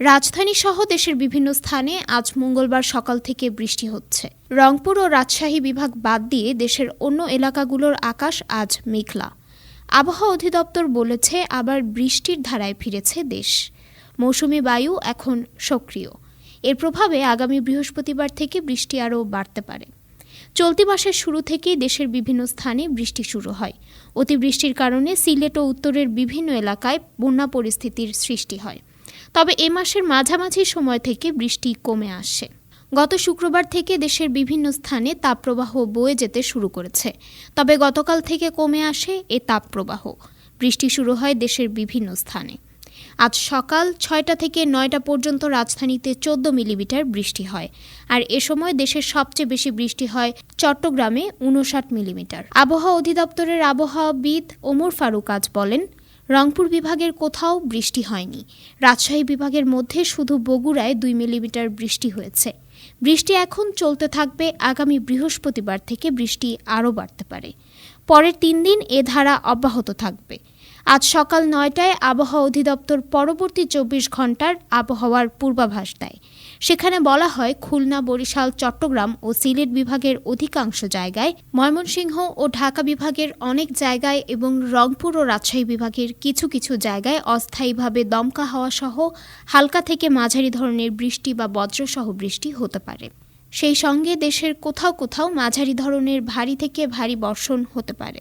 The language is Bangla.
রাজধানী সহ দেশের বিভিন্ন স্থানে আজ মঙ্গলবার সকাল থেকে বৃষ্টি হচ্ছে। রংপুর ও রাজশাহী বিভাগ বাদ দিয়ে দেশের অন্য এলাকাগুলোর আকাশ আজ মেঘলা। আবহাওয়া অধিদপ্তর বলেছে আবার বৃষ্টির ধারায় ফিরেছে দেশ। মৌসুমি বায়ু এখন সক্রিয়। এর প্রভাবে আগামী বৃহস্পতিবার থেকে বৃষ্টি আরও বাড়তে পারে। চলতি মাসের শুরু থেকেই দেশের বিভিন্ন স্থানে বৃষ্টি শুরু হয়। অতিবৃষ্টির কারণে সিলেট ও উত্তরের বিভিন্ন এলাকায় বন্যা পরিস্থিতির সৃষ্টি হয়। তবে এ মাসের মাঝামাঝি সময় থেকে বৃষ্টি কমে আসে। গত শুক্রবার থেকে দেশের বিভিন্ন স্থানে তাপপ্রবাহ বয়ে যেতে শুরু করেছে। তবে গতকাল থেকে কমে আসে এ তাপপ্রবাহ। বৃষ্টি শুরু হয় দেশের বিভিন্ন স্থানে। আজ সকাল ছয়টা থেকে নয়টা পর্যন্ত রাজধানীতে চোদ্দ মিলিমিটার বৃষ্টি হয়। আর এ সময় দেশের সবচেয়ে বেশি বৃষ্টি হয় চট্টগ্রামে উনষাট মিলিমিটার। আবহাওয়া অধিদপ্তরের আবহাওয়াবিদ ওমর ফারুক আজ বলেন রংপুর বিভাগের কোথাও বৃষ্টি হয়নি। রাজশাহী বিভাগের মধ্যে শুধু বগুড়ায় দুই মিলিমিটার বৃষ্টি হয়েছে। বৃষ্টি এখন চলতে থাকবে আগামী বৃহস্পতিবার থেকে বৃষ্টি আরও বাড়তে পারে। পরের তিন দিন এ ধারা অব্যাহত থাকবে। আজ সকাল নয়টায় আবহাওয়া অধিদপ্তর পরবর্তী চব্বিশ ঘণ্টার আবহাওয়ার পূর্বাভাস দেয়। সেখানে বলা হয়, খুলনা, বরিশাল, চট্টগ্রাম ও সিলেট বিভাগের অধিকাংশ জায়গায় ময়মনসিংহ ও ঢাকা বিভাগের অনেক জায়গায় এবং রংপুর ও রাজশাহী বিভাগের কিছু কিছু জায়গায় অস্থায়ীভাবে দমকা হাওয়া সহ হালকা থেকে মাঝারি ধরনের বৃষ্টি বা বজ্রসহ বৃষ্টি হতে পারে। সেই সঙ্গে দেশের কোথাও কোথাও মাঝারি ধরনের ভারী থেকে ভারী বর্ষণ হতে পারে।